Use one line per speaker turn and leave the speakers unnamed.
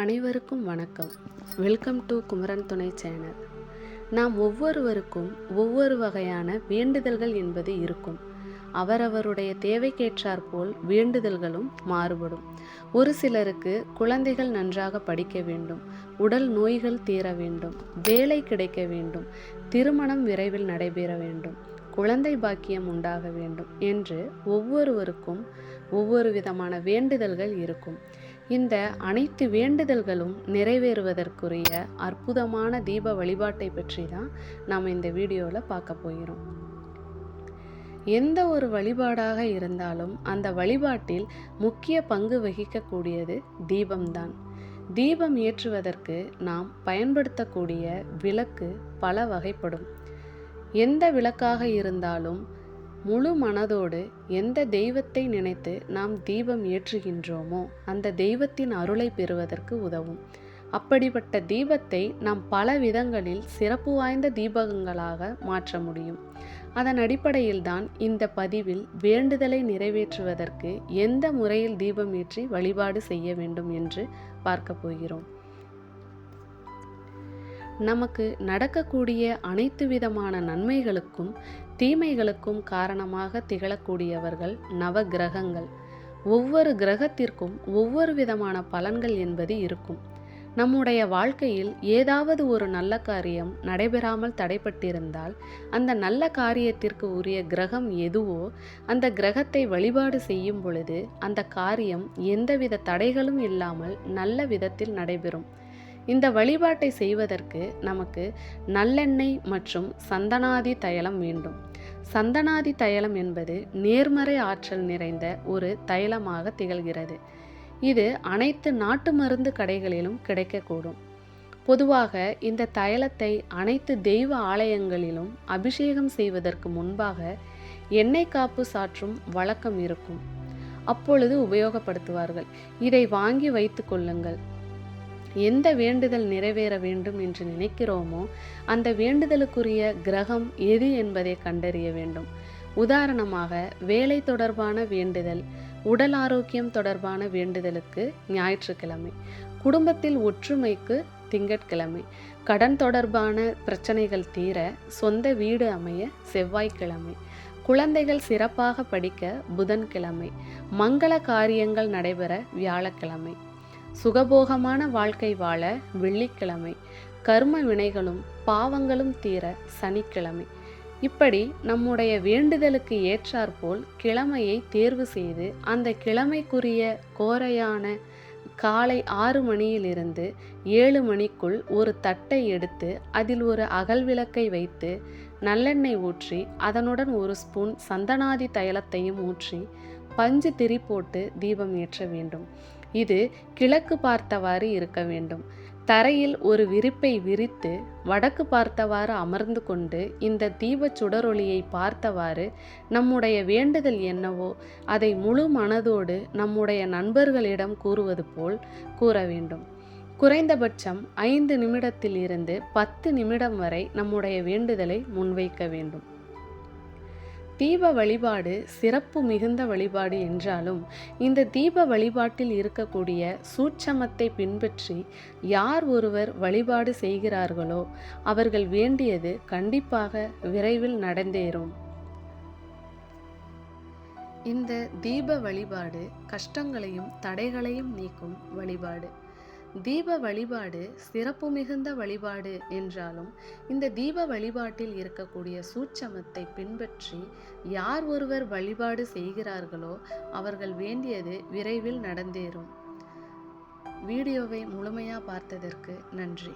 அனைவருக்கும் வணக்கம். Welcome to Kumaran துணை சேனல். நாம் ஒவ்வொருவருக்கும் ஒவ்வொரு வகையான வேண்டுதல்கள் என்பது இருக்கும். அவரவருடைய தேவைக்கேற்றாற்போல் வேண்டுதல்களும் மாறுபடும். ஒரு சிலருக்கு குழந்தைகள் நன்றாக படிக்க வேண்டும் உடல் நோய்கள் தீர வேண்டும் வேலை கிடைக்க வேண்டும் திருமணம் விரைவில் நடைபெற வேண்டும் குழந்தை பாக்கியம் உண்டாக வேண்டும் என்று ஒவ்வொருவருக்கும் ஒவ்வொரு விதமான வேண்டுதல்கள் இருக்கும். இந்த அனைத்து வேண்டுதல்களும் நிறைவேறுவதற்குரிய அற்புதமான தீப வழிபாட்டை பற்றி தான் நாம் இந்த வீடியோவில் பார்க்க போகிறோம். எந்த ஒரு வழிபாடாக இருந்தாலும் அந்த வழிபாட்டில் முக்கிய பங்கு வகிக்கக்கூடியது தீபம்தான். தீபம் ஏற்றுவதற்கு நாம் பயன்படுத்தக்கூடிய விளக்கு பல வகைப்படும். எந்த விளக்காக இருந்தாலும் முழு மனதோடு எந்த தெய்வத்தை நினைத்து நாம் தீபம் ஏற்றுகின்றோமோ அந்த தெய்வத்தின் அருளை பெறுவதற்கு உதவும். அப்படிப்பட்ட தீபத்தை நாம் பல விதங்களில் சிறப்பு வாய்ந்த தீபகங்களாக மாற்ற முடியும். அதன் அடிப்படையில் தான் இந்த பதிவில் வேண்டுதலை நிறைவேற்றுவதற்கு எந்த முறையில் தீபம் ஏற்றி வழிபாடு செய்ய வேண்டும் என்று பார்க்க போகிறோம். நமக்கு நடக்கக்கூடிய அனைத்து விதமான நன்மைகளுக்கும் தீமைகளுக்கும் காரணமாக திகழக்கூடியவர்கள் நவ கிரகங்கள் ஒவ்வொரு கிரகத்திற்கும் ஒவ்வொரு விதமான பலன்கள் என்பது இருக்கும். நம்முடைய வாழ்க்கையில் ஏதாவது ஒரு நல்ல காரியம் நடைபெறாமல் தடைப்பட்டிருந்தால் அந்த நல்ல காரியத்திற்கு உரிய கிரகம் எதுவோ அந்த கிரகத்தை வழிபாடு செய்யும் பொழுது அந்த காரியம் எந்தவித தடைகளும் இல்லாமல் நல்ல விதத்தில் நடைபெறும். இந்த வழிபாட்டை செய்வதற்கு நமக்கு நல்லெண்ணெய் மற்றும் சந்தனாதி தைலம் வேண்டும். சந்தனாதி தைலம் என்பது நேர்மறை ஆற்றல் நிறைந்த ஒரு தைலமாக திகழ்கிறது. இது அனைத்து நாட்டு மருந்து கடைகளிலும் கிடைக்கக்கூடும். பொதுவாக இந்த தைலத்தை அனைத்து தெய்வ ஆலயங்களிலும் அபிஷேகம் செய்வதற்கு முன்பாக எண்ணெய் காப்பு சாற்றும் வழக்கம் இருக்கும். அப்பொழுது உபயோகப்படுத்துவார்கள். இதை வாங்கி வைத்து கொள்ளுங்கள். எந்த வேண்டுதல் நிறைவேற வேண்டும் என்று நினைக்கிறோமோ அந்த வேண்டுதலுக்குரிய கிரகம் எது என்பதை கண்டறிய வேண்டும். உதாரணமாக வேலை தொடர்பான வேண்டுதல் உடல் ஆரோக்கியம் தொடர்பான வேண்டுதலுக்கு ஞாயிற்றுக்கிழமை குடும்பத்தில் ஒற்றுமைக்கு திங்கட்கிழமை கடன் தொடர்பான பிரச்சனைகள் தீர சொந்த வீடு அமைய செவ்வாய்க்கிழமை குழந்தைகள் சிறப்பாக படிக்க புதன்கிழமை மங்கள காரியங்கள் நடைபெற வியாழக்கிழமை. சுகபோகமான வாழ்க்கை வாழ வெள்ளிக்கிழமை. கர்ம வினைகளும் பாவங்களும் தீர சனிக்கிழமை. இப்படி நம்முடைய வேண்டுதலுக்கு ஏற்றாற்போல் கிழமையை தேர்வு செய்து அந்த கிழமைக்குரிய கோரையான காலை ஆறு மணியிலிருந்து ஏழு மணிக்குள் ஒரு தட்டை எடுத்து அதில் ஒரு அகல் விளக்கை வைத்து நல்லெண்ணெய் ஊற்றி அதனுடன் ஒரு ஸ்பூன் சந்தனாதி தைலத்தையும் ஊற்றி பஞ்சு திரி போட்டு தீபம் ஏற்ற வேண்டும். இது கிழக்கு பார்த்தவாறு இருக்க வேண்டும். தரையில் ஒரு விரிப்பை விரித்து வடக்கு பார்த்தவாறு அமர்ந்து கொண்டு இந்த தீப சுடரொளியை பார்த்தவாறு நம்முடைய வேண்டுதல் என்னவோ அதை முழு மனதோடு நம்முடைய நண்பர்களிடம் கூறுவது போல் கூற வேண்டும். குறைந்தபட்சம் ஐந்து நிமிடத்தில் இருந்து பத்து நிமிடம் வரை நம்முடைய வேண்டுதலை முன்வைக்க வேண்டும். தீப வழிபாடு சிறப்பு மிகுந்த வழிபாடு என்றாலும் இந்த தீப வழிபாட்டில் இருக்கக்கூடிய சூட்சமத்தை பின்பற்றி யார் ஒருவர் வழிபாடு செய்கிறார்களோ அவர்கள் வேண்டியது கண்டிப்பாக விரைவில் நடந்தேறும். இந்த தீப வழிபாடு கஷ்டங்களையும் தடைகளையும் நீக்கும் வழிபாடு. தீப வழிபாடு சிறப்பு மிகுந்த வழிபாடு என்றாலும் இந்த தீப வழிபாட்டில் இருக்கக்கூடிய சூட்சமத்தை பின்பற்றி யார் ஒருவர் வழிபாடு செய்கிறார்களோ அவர்கள் வேண்டியது விரைவில் நடந்தேறும். வீடியோவை முழுமையாக பார்த்ததற்கு நன்றி.